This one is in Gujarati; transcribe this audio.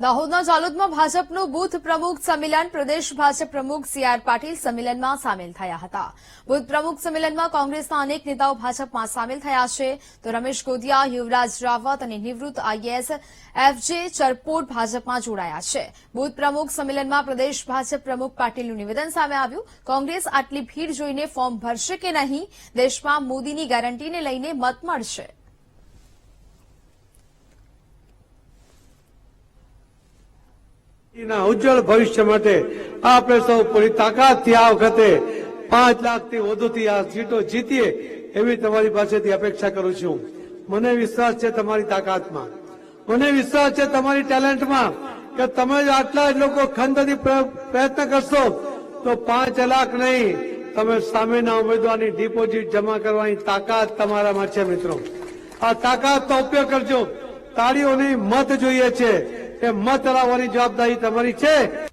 દાહોદના જાલોદમાં ભાજપનું બુથ પ્રમુખ સંમેલન, પ્રદેશ ભાજપ પ્રમુખ સી આર પાટીલ સંમેલનમાં સામેલ થયા હતા. બુથ પ્રમુખ સંમેલનમાં કોંગ્રેસના અનેક નેતાઓ ભાજપમાં સામેલ થયા છે. તો રમેશ ગોધિયા યુવરાજ રાવત અને નિવૃત્ત આઈએએસ એફજે ચરપોટ ભાજપમાં જોડાયા છે. બુથ પ્રમુખ સંમેલનમાં પ્રદેશ ભાજપ પ્રમુખ પાટીલનું નિવેદન સામે આવ્યું. કોંગ્રેસ આટલી ભીડ જોઈને ફોર્મ ભરશે કે નહીં? દેશમાં મોદીની ગેરંટીને લઈને મત મળશે. ઉજ્જવળ ભવિષ્ય માટે આપણે સૌ પૂરી તાકાતથી આ વખતે પાંચ લાખથી વધુથી આ સીટો જીતીએ એવી તમારી પાસેથી અપેક્ષા કરું છું. મને વિશ્વાસ છે તમારી તાકાતમાં. મને વિશ્વાસ છે તમારી ટેલેન્ટમાં કે તમે જ આટલા જ લોકો ખંતથી પ્રયત્ન કરશો તો પાંચ લાખ નહીં, તમે સામેના ઉમેદવારની ડિપોઝિટ જમા કરવાની તાકાત તમારામાં છે મિત્રો. આ તાકાતનો ઉપયોગ કરજો. તાળીઓની મત જોઈએ છે. એ મત લાવવાની જવાબદારી તમારી છે.